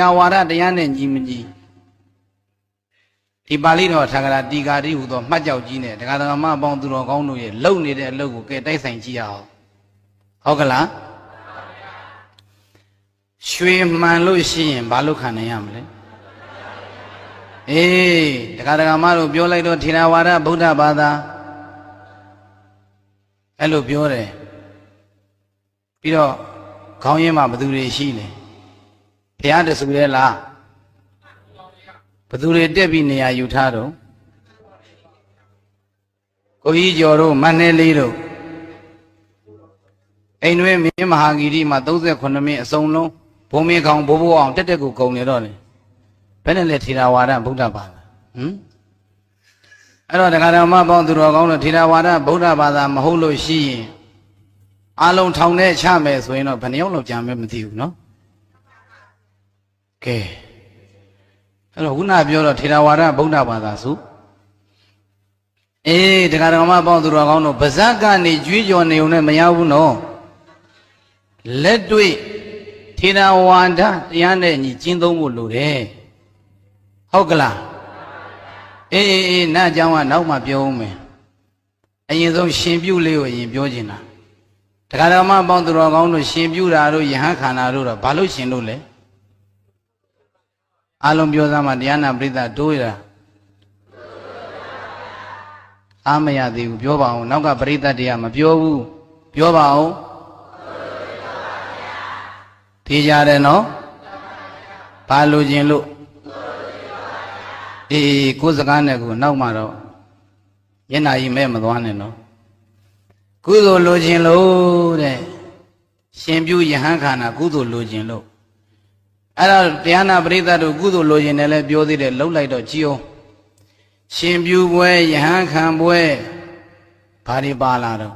ရဝါဒတရားနဲ့ညီမညီဒီပါဠိတော်ထာဂရတီကာတိဟူသောမှတ်ကြောက်ကြီးနဲ့တရားတော်မအပေါင်းသူတော်ကောင်းတို့ရဲ့လုံနေတဲ့အလုပ်ကိုကဲတိုက်ဆိုင်ကြည့်ရအောင်ဟုတ်ကလားရွှေမှန်လို့ရှိရင်ဘာလို့ခံနိုင်ရမလဲအေးတရားတော်မတို့ပြောလိုက်တော့ထေရဝါဒဗုဒ္ဓဘာသာအဲ့လိုပြောတယ်ပြီးတော့ခေါင်းရင်းမှာဘယ်သူတွေရှိလဲ ဘုရားတဆူရဲလားဘသူတွေတက်ပြီးနေရာယူထားတော့ကိုကြီးကျော်တို့မန္တလေးတို့အိမ်တွင်းမင်းမဟာဂီရီမှာ38မိနစ်အစုံလုံးဘုံမေကောင်ဘိုးဘိုးအောင်တက်တက်ကိုကုံနေတော့လေဘယ်နဲ့လဲထေရဝါဒဗုဒ္ဓဘာသာဟမ်အဲ့တော့တရားတော်မပေါင်းသူတော်ကောင်းတို့ထေရဝါဒဗုဒ္ဓဘာသာမဟုတ်လို့ရှိရင်အလုံးထောင်နဲ့ချမယ်ဆိုရင်တော့ဘယ်နှယောက်လောက်ကြာမယ်မသိဘူးเนาะ ကဲအဲ့တော့ခုနပြောတော့ထေရဝါဒဗုဒ္ဓဘာသာစုအေးတရားတော်မပေါင်းသူတော်ကောင်းတို့ဗဇက်ကနေကြွေးကြော်နေုံနဲ့မရဘူးနော်လက်တွေ့ထေရဝါဒတရားနဲ့ညီကျင့်သုံးဖို့လိုတယ်ဟုတ်ကလားအေးအေးအေးနားကြောင်းကနောက်မှပြောဦးမယ်အရင်ဆုံးရှင်ပြုတ်လေးကိုအရင်ပြောချင်တာတရားတော်မပေါင်းသူတော်ကောင်းတို့ရှင်ပြုတာတို့ယဟန်ခန္ဓာတို့တော့ဘာလို့ရှင်လို့လဲ အလုံးပြောသားမှတရားနာပရိသတ်တိုးရတာအားမရသေးဘူးပြောပါအောင်နောက်ကပရိသတ်တွေကမပြောဘူးပြောပါအောင်ထေးကြတယ်နော်ဘာလိုချင်လို့အေးကိုယ်စကားနဲ့ကိုနောက်မှတော့မျက်နှာကြီးမဲ့မသွားနဲ့နော်ကုသိုလ်လိုချင်လို့တဲ့ရှင်ပြုယဟန်ခန္ဓာကုသိုလ်လိုချင်လို့ အဲ့တော့တရားနာပရိသတ်တို့ကုသိုလ်လိုချင်တယ်လဲပြောသေးတယ်လှုပ်လိုက်တော့ကြည်အောင်ရှင်ပြုပွဲယဟန်ခံပွဲဘာတွေပါလာတော့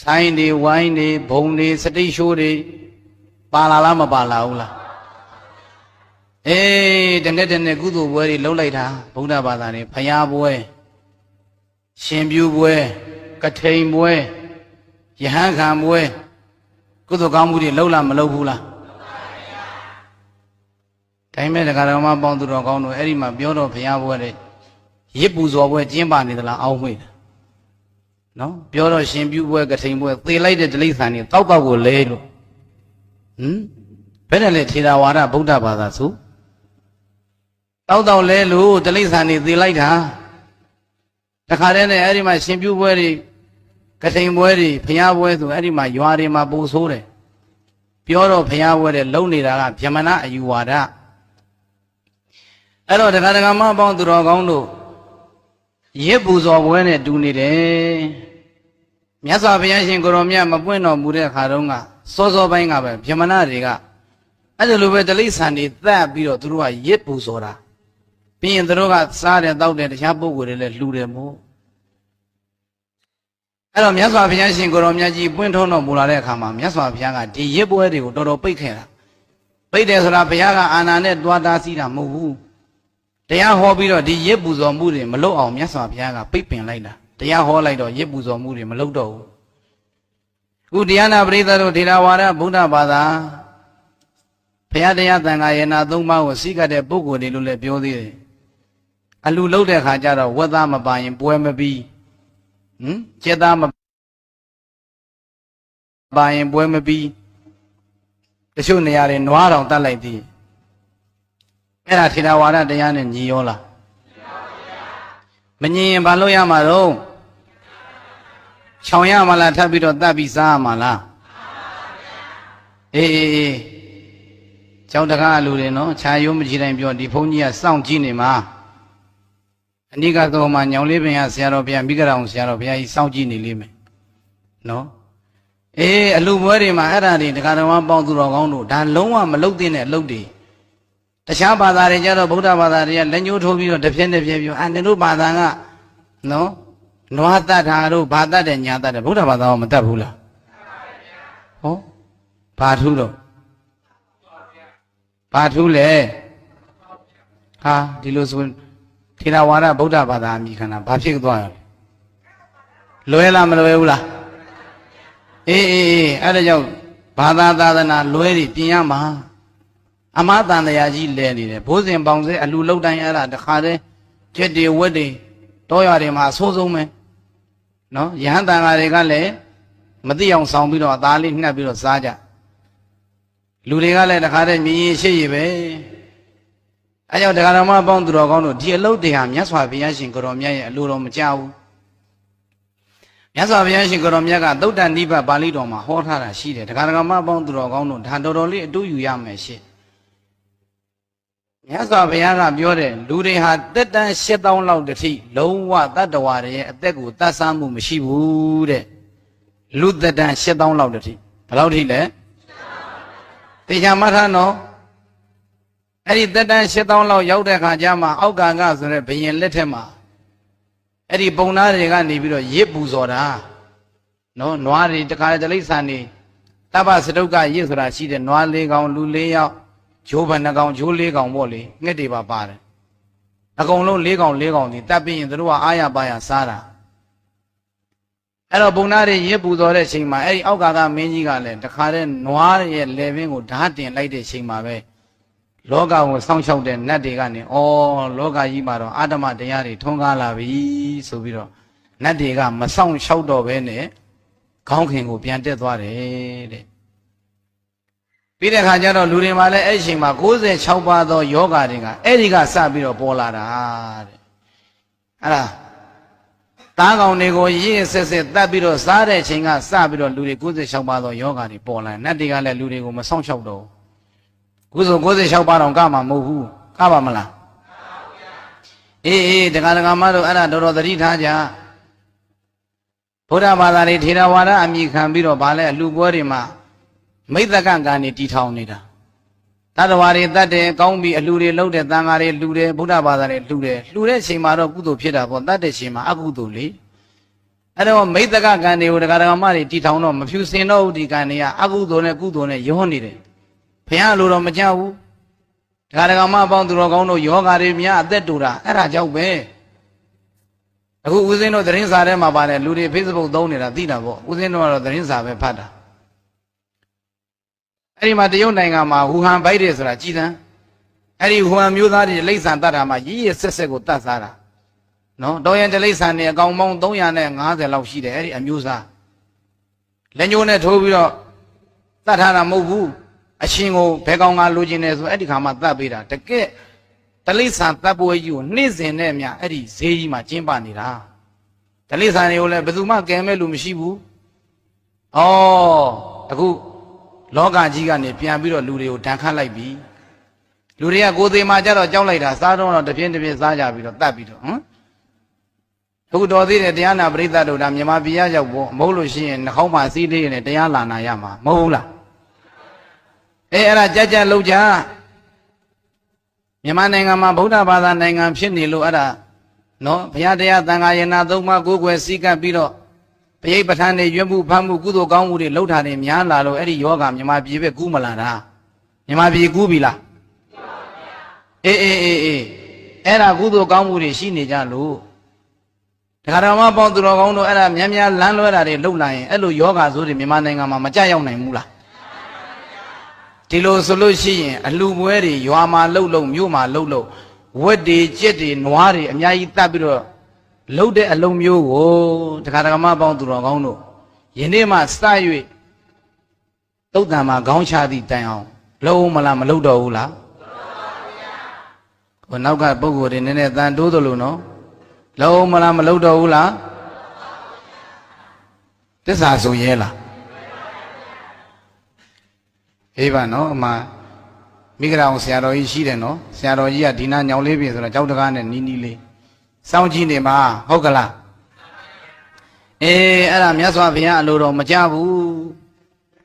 ဆိုင်တွေဝိုင်းတွေဘုံတွေစတိတ်ရှိုးတွေပါလာလားမပါလာဘူးလားအေးတနေ့တနေ့ကုသိုလ်ပွဲတွေလှုပ်လိုက်တာဗုဒ္ဓဘာသာတွေဖျားပွဲရှင်ပြုပွဲကထိန်ပွဲယဟန်ခံပွဲကုသိုလ်ကောင်းမှုတွေလှုပ်လားမလှုပ်ဘူးလား တိုင်းမဲ့တရားတော်မပေါင်းသူတော်ကောင်းတို့အဲ့ဒီမှာပြောတော့ဘုရားပွဲတဲ့ရစ်ပူဇော်ပွဲကျင်းပနေသလားအောင်းမွေ့တယ်နော်ပြောတော့ရှင်ပြုပွဲကထိန်ပွဲသေလိုက်တဲ့တိလိษံတွေတောက်တောက်ကိုလဲလို့ဟမ်ဘယ်နဲ့လဲထေရဝါဒဗုဒ္ဓဘာသာဆိုတောက်တောက်လဲလို့တိလိษံတွေသေလိုက်တာတခါတည်းနဲ့အဲ့ဒီမှာရှင်ပြုပွဲတွေကထိန်ပွဲတွေဘုရားပွဲဆိုအဲ့ဒီမှာရွာတွေမှာပူဆိုးတယ်ပြောတော့ဘုရားပွဲတဲ့လုံနေတာကဗြဟ္မဏအယူဝါဒ အဲ့တော့တရားဓမ္မအပေါင်းသူတော်ကောင်းတို့ရစ်ပူဇော်ပွဲနဲ့တူနေတယ်မြတ်စွာဘုရားရှင်ကိုရောမြတ်မပွင့်တော်မူတဲ့ခါတုန်းကစောစောပိုင်းကပဲဗြဟ္မဏတွေကအဲ့ဒါလိုပဲတလိษံတွေသတ်ပြီးတော့သူတို့ကရစ်ပူဇော်တာပြီးရင်သူတို့ကစားတယ်တောက်တယ်တခြားပုဂ္ဂိုလ်တွေလည်းလှူတယ်မို့အဲ့တော့မြတ်စွာဘုရားရှင်ကိုရောမြတ်ကြီးပွင့်ထုံးတော်မူလာတဲ့အခါမှာမြတ်စွာဘုရားကဒီရစ်ပွဲတွေကိုတော်တော်ပိတ်ခဲ့တာပိတ်တယ်ဆိုတာဘုရားကအာနာနဲ့တွားတားစီးတာမဟုတ်ဘူး တရားဟောပြီးတော့ဒီရစ်ပူဇော်မှုတွေမလုပ်အောင်မြတ်စွာဘုရားကပိတ်ပင်လိုက်တာတရားဟောလိုက်တော့ရစ်ပူဇော်မှုတွေမလုပ်တော့ဘူးခုတရားနာပရိသတ်တို့ထေရဝါဒဗုဒ္ဓဘာသာဘုရားတရားသံဃာယေနာသုံးပါးကိုစိတ်ကတဲ့ပုဂ္ဂိုလ်တွေလို့လည်းပြောသေးတယ်အလူလုပ်တဲ့ခါကျတော့ဝက်သားမပါရင်ပွဲမပြီးဟမ်ကျက်သားမပါရင်ပွဲမပြီးတချို့နေရာတွေနွားတောင်တတ်လိုက်သေး အဲ့ဒါထေရဝါဒတရားနဲ့ညီရောလားမညီရင်ဘာလို့ရမှာတော့ခြောင်ရမှာလားထပ်ပြီးတော့တတ်ပြီးစားရမှာလားအေးအေးအေးကျောင်းတကားလူတွေနော်ခြာရိုးမကြည့်တိုင်းပြောဒီဘုန်းကြီးကစောင့်ကြည့်နေမှာအနိကတော့မှညောင်လေးပင်ကဆရာတော်ဘုရားမိဂရောင်ဆရာတော်ဘုရားကြီးစောင့်ကြည့်နေလိမ့်မယ်နော်အေးအလူပွဲတွေမှာအဲ့ဒါတွေတရားတော်ပေါင်းသူတော်ကောင်းတို့ဒါလုံးဝမလုတ်တဲ့အလုပ်တွေ တခြားဘာသာတွေကြတော့ဗုဒ္ဓဘာသာတွေကလက်ညှိုးထိုးပြီးတော့တစ်ပြက်တစ်ပြက်ပြောအန်တတို့ဘာသာကနော်နွားတတ်တာတို့ဘာတတ်တယ်ညာတတ်တယ်ဗုဒ္ဓဘာသာကမတတ်ဘူးလားဟောဘာထူးတော့ဘာထူးလဲဟာဒီလိုဆိုထေရဝါဒဗုဒ္ဓဘာသာအမိခန္ဓာဘာဖြစ်သွားရလဲလွဲလားမလွဲဘူးလားအေးအေးအေးအဲ့ဒါကြောင့်ဘာသာသာသနာလွဲတွေပြင်ရမှာ အမတန်တရားကြီးလဲနေတယ်ဘိုးစဉ်ပေါင်စဲအလူလောက်တိုင်းအဲ့ဒါတခါတည်းကျက်တွေဝက်တွေတောရွာတွေမှာအဆိုးဆုံးပဲနော်ယဟန်တန်ဃာတွေကလည်းမသိအောင်ဆောင်ပြီးတော့အသားလေးနှက်ပြီးတော့စားကြလူတွေကလည်းတခါတည်းမြည်ရင်ရှိရပဲအဲကြောင့်တရားတော်မပေါင်းသူတော်ကောင်းတို့ဒီအလုပ်တွေဟာမြတ်စွာဘုရားရှင်ကိုရောမြတ်ရဲ့အလိုတော်မကြောက်ဘူးမြတ်စွာဘုရားရှင်ကိုရောမြတ်ကသုတ်တန်နိဗ္ဗာန်ပါဠိတော်မှာဟောထားတာရှိတယ်တရားတော်မပေါင်းသူတော်ကောင်းတို့ဒါတော်တော်လေးအတူယူရမယ်ရှင့် မြတ်စွာဘုရားကပြောတယ်လူတွေဟာတက်တန်း8000လောက်တထိလုံးဝတတ္တဝါတွေရဲ့အသက်ကိုတတ်ဆန်းမှုမရှိဘူးတဲ့လူသက်တန်း8000လောက်တထိဘယ်လောက်ထိလဲတေချာမှတ်ထားနော်အဲ့ဒီသက်တမ်း8000လောက်ရောက်တဲ့ခါကျမှအောက်ကကဆိုတဲ့ဘယင်လက်ထက်မှာအဲ့ဒီပုံသားတွေကနေပြီးတော့ရစ်ပူဇော်တာနော်နွားတွေတခါတလိษံနေတပ္ပစတုတ်ကရစ်ဆိုတာရှိတယ်နွားလေးကောင်လူလေးယောက် ဂျိုးဘဏ္ဍကောင်ဂျိုးလေးကောင်ပေါ့လေငှက်တွေပါပါတယ်အကုန်လုံးလေးကောင်လေးကောင်ဒီတပ်ပြီးရင်တို့ကအားရပါရစားတာအဲ့တော့ပုံနာတွေရစ်ပူဇော်တဲ့ချိန်မှာအဲ့ဒီအောက်ကကမင်းကြီးကလည်းတခါတည်းနွားရဲ့လေပင်ကိုဓာတ်တင်လိုက်တဲ့ချိန်မှာပဲလောကကိုစောင့်ရှောက်တဲ့နတ်တွေကနေဩလောကကြီးမှာတော့အာတမတရားတွေထွန်းကားလာပြီဆိုပြီးတော့နတ်တွေကမစောင့်ရှောက်တော့ဘဲနဲ့ခေါင်းခင်ကိုပြန်တက်သွားတယ်တဲ့ ပြီးတဲ့ခါကျတော့လူတွေမှာလည်းအဲ့ဒီချိန်မှာ96ပါးသောယောဂတွေကအဲ့ဒီကစပြီးတော့ပေါ်လာတာတဲ့အဲ့ဒါတားကောင်တွေကိုရင့်ဆက်ဆက်တတ်ပြီးတော့စားတဲ့ချိန်ကစပြီးတော့လူတွေ96ပါးသောယောဂတွေပေါ်လာတယ်နတ်တွေကလည်းလူတွေကိုမစောင့်ရှောက်တော့ဘူးကုသိုလ်96ပါးတောင်ကမှာမဟုတ်ဘူးကပါမလားအေးအေးတက္ကရာမတို့အဲ့ဒါတော်တော်သတိထားကြဘုရားဘာသာတွေထေရဝါဒအမိခံပြီးတော့ဗာလဲအလှပွဲတွေမှာ မိတ်သကကံနေတီထောင်နေတာတတ္တဝါတွေတတ်တယ်ကောင်းပြီအလှတွေလုပ်တယ်တန်ဃာတွေလှူတယ်ဘုရားဘာသာတွေလှူတယ်လှူတဲ့ချိန်မှာတော့ကုသိုလ်ဖြစ်တာပေါ့တတ်တဲ့ချိန်မှာအကုသိုလ်လေအဲ့တော့မိတ်သကကံတွေကိုတက္ကရာမတွေတီထောင်တော့မဖြူစင်တော့ဘူးဒီကံတွေကအကုသိုလ်နဲ့ကုသိုလ်နဲ့ရောနေတယ်ဘုရားလိုတော့မကြောက်ဘူးဒကာဒကာမအပေါင်းသူတော်ကောင်းတို့ယောဂါတွေများအသက်တူတာအဲ့ဒါကြောင့်ပဲအခုဦးဇင်းတို့သတင်းစာထဲမှာပါတယ်လူတွေ Facebook သုံးနေတာသိတာပေါ့ဦးဇင်းတို့ကတော့သတင်းစာပဲဖတ်တာ အဲ့ဒီမှာတရုတ်နိုင်ငံမှာဟူဟန်ဘိုက်တယ်ဆိုတာကြည်သံအဲ့ဒီဟူဟန်မျိုးသားတွေလိမ့်ဆန်တတ်တာမှာရည်ရဆက်ဆက်ကိုတတ်စားတာနော်တော်ရင်တလိမ့်ဆန်နေအကောင်ပေါင်း350လောက်ရှိတယ်အဲ့ဒီအမျိုးသားလက်ညှိုးနဲ့ထိုးပြီးတော့တတ်ထားတာမဟုတ်ဘူးအရှင်ကိုဘယ်ကောင်ကလိုချင်တယ်ဆိုအဲ့ဒီခါမှတတ်ပေးတာတကယ်တလိษံတပ်ပွဲကြီးကိုနေ့စဉ်နဲ့အမျှအဲ့ဒီဈေးကြီးမှာကျင်းပနေတာတလိษံတွေကိုလည်းဘယ်သူမှကဲမဲ့လူမရှိဘူးဩအခု လောကကြီးကနေပြန်ပြီးတော့လူတွေကိုဒဏ်ခတ်လိုက်ပြီလူတွေကကိုယ်သေးမှကြတော့ကြောက်လိုက်တာစားတော့တော့တပြင်းတပြင်းစားကြပြီးတော့တတ်ပြီးတော့ဟမ်အခုတော်သေးတယ်တရားနာပရိသတ်တို့ဒါမြန်မာပြည်ရောက်ဖို့မဟုတ်လို့ရှိရင်နှာခေါင်းမှာစီးလေးနဲ့တရားလာနာရမှာမဟုတ်ဘူးလားအဲအဲ့ဒါကြကြလောက်ကြမြန်မာနိုင်ငံမှာဗုဒ္ဓဘာသာနိုင်ငံဖြစ်နေလို့အဲ့ဒါနော်ဘုရားတရားသံဃာယနာသုံးပါးကိုကိုွယ်စည်းကပ်ပြီးတော့ ပရိပဋ္ဌာန်တွေရွတ်မှုဖတ်မှုကုသိုလ်ကောင်းမှုတွေလှုပ်တာတွေများလာလို့အဲ့ဒီယောဂမြန်မာပြည်ပဲကူးမလာတာမြန်မာပြည်ကူးပြီလားအေးအေးအေးအေးအဲ့ဒါကုသိုလ်ကောင်းမှုတွေရှိနေကြလို့ဒကာတော်မပေါင်းသူတော်ကောင်းတို့အဲ့ဒါများများလမ်းလွဲတာတွေလှုပ်လာရင်အဲ့လိုယောဂဆိုးတွေမြန်မာနိုင်ငံမှာမကြရောက်နိုင်ဘူးလားဒီလိုဆိုလို့ရှိရင်အလှပွဲတွေရွာမှာလှုပ်လှုပ်မြို့မှာလှုပ်လှုပ်ဝက်တွေကြက်တွေနွားတွေအများကြီးတတ်ပြီးတော့ လှုပ်တဲ့အလုံးမျိုးကိုတခါတခါမပေါင်းသူတော်ကောင်းတို့ယနေ့မှစ၍တုတ်တံမှာခေါင်းချသည့်တိုင်အောင်လှုပ်မလားမလှုပ်တော့ဘူးလားဟိုနောက်ကပုံကိုယ်တွေနည်းနည်းတန်တိုးသလိုနော်လှုပ်မလားမလှုပ်တော့ဘူးလားတစ္ဆာဆိုရဲလားအေးပါနော်အမမိဂရာအောင်ဆရာတော်ကြီးရှိတယ်နော်ဆရာတော်ကြီးကဒီနာညောင်လေးပြင်ဆိုတော့ကြောက်တကားနဲ့နီးနီးလေး စောင့်ကြည့်နေပါဟုတ်ကလားအေးအဲ့ဒါမြတ်စွာဘုရားအလိုတော်မကြဘူး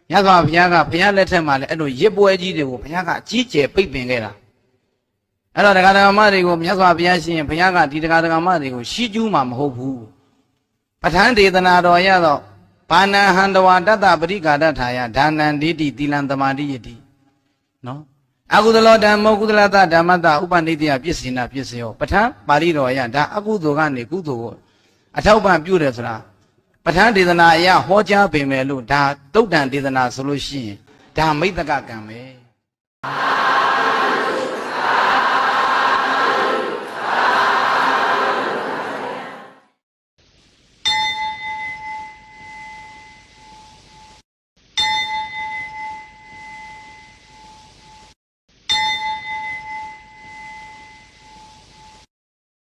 မြတ်စွာဘုရားကဘုရားလက်ထက်မှာလည်းအဲ့လိုရစ်ပွဲကြီးတွေကိုဘုရားကအကြီးကျယ်ပိတ်ပင်ခဲ့တာအဲ့တော့တရားတော်မတွေကိုမြတ်စွာဘုရားရှင်ဘုရားကဒီတရားတော်မတွေကိုရှီးကျူးမှာမဟုတ်ဘူးပဋ္ဌာန်းဒေသနာတော်ရတော့ဘာနံဟန္တဝါတတ္တပရိကာဒထာယဒါနံဒိဋ္ဌိသီလံသမာဓိယတိနော် အကုသလောဓမ္မောကုသလတဓမ္မတဥပနိတယပစ္စေနာပစ္စယောပဋ္ဌာန်းပါဠိတော်အရဒါအကုသိုလ်ကနေကုသိုလ်ကိုအထောက်ပံ့ပြုတယ်ဆိုတာပဋ္ဌာန်းဒေသနာအရဟောကြားပင်မယ်လို့ဒါတုတ်တန်ဒေသနာဆိုလို့ရှိရင်ဒါမိတ္တကကံပဲ